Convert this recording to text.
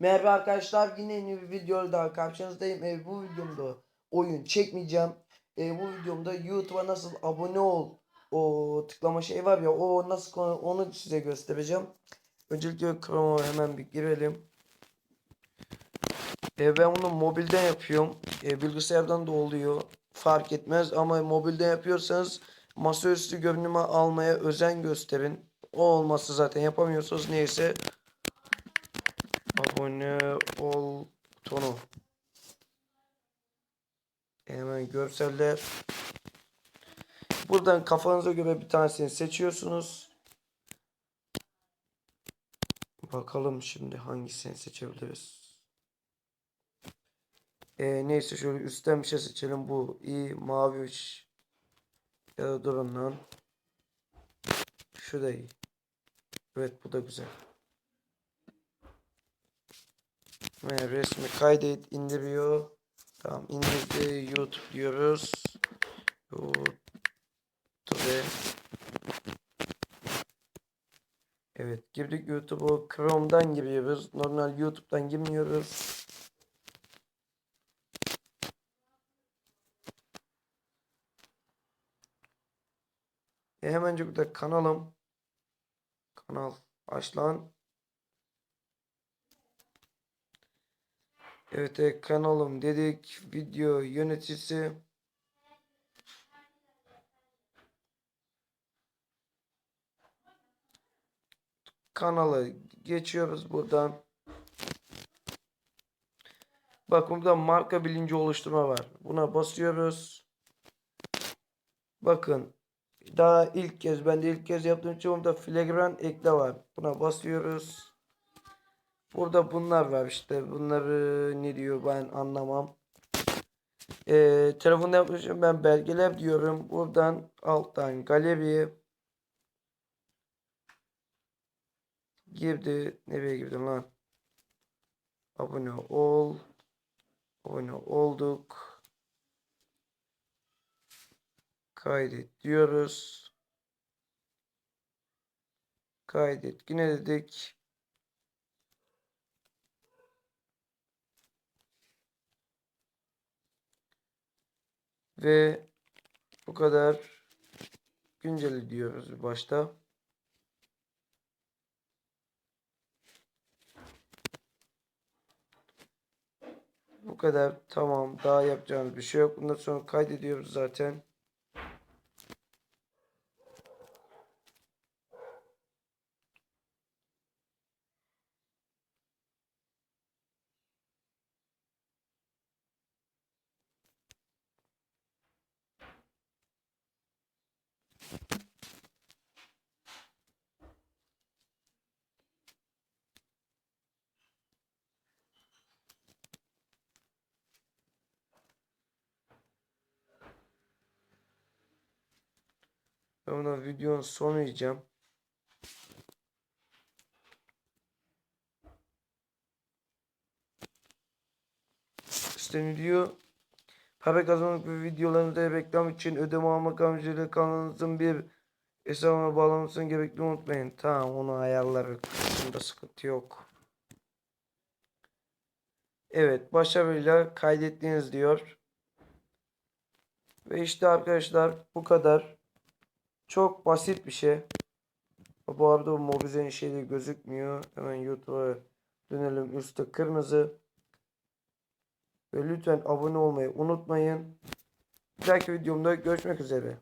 Merhaba arkadaşlar yine yeni bir video daha karşınızdayım. E, bu videomda oyun çekmeyeceğim. E, bu videomda YouTube'a nasıl abone ol o tıklama şey var ya o nasıl onu size göstereceğim. Öncelikle Chrome'a hemen bir girelim. E, ben bunu mobilden yapıyorum. E, bilgisayardan da oluyor. Fark etmez ama mobilden yapıyorsanız masaüstü görünümü almaya özen gösterin. O olmazsa zaten yapamıyorsunuz. Neyse abone ol butonu. Hemen görseller. Buradan kafanıza göre bir tanesini seçiyorsunuz. Bakalım şimdi hangisini seçebiliriz. Ee, neyse şöyle üstten bir şey seçelim. Bu iyi mavi uç. Ya da durun lan. Şu da iyi. Evet bu da güzel. Ve resmi kaydet indiriyor. Tamam indirdi YouTube diyoruz. YouTube. Evet girdik YouTube'u Chrome'dan giriyoruz. Normal YouTube'dan girmiyoruz. E hemencik de kanalım. Kanal aç lan. Evet kanalım dedik. Video yöneticisi. Kanalı geçiyoruz buradan. Bak burada marka bilinci oluşturma var. Buna basıyoruz. Bakın daha ilk kez ben de ilk kez yaptığım için burada filigran ekle var. Buna basıyoruz. Burada bunlar var işte. Bunları ne diyor ben anlamam. Ee, telefonda yapmışım ben belgeler diyorum. Buradan alttan galeri girdi. Nereye girdim lan? Abone ol. Abone olduk. Kaydet diyoruz. Kaydet yine dedik. Ve bu kadar güncel diyoruz başta. Bu kadar tamam daha yapacağımız bir şey yok. Bundan sonra kaydediyoruz zaten. Ben buna videonun sonu diyeceğim. İşte diyor. Para kazanmak ve videolarınızda reklam için ödeme almak amacıyla kanalınızın bir hesabına bağlamasını gerekli unutmayın. Tamam onu ayarları kısmında sıkıntı yok. Evet başarıyla kaydettiniz diyor. Ve işte arkadaşlar bu kadar. Çok basit bir şey. Bu arada bu Mobizen'in şeyleri gözükmüyor. Hemen YouTube'a dönelim. Üstte kırmızı. Ve lütfen abone olmayı unutmayın. Bir dahaki videomda görüşmek üzere.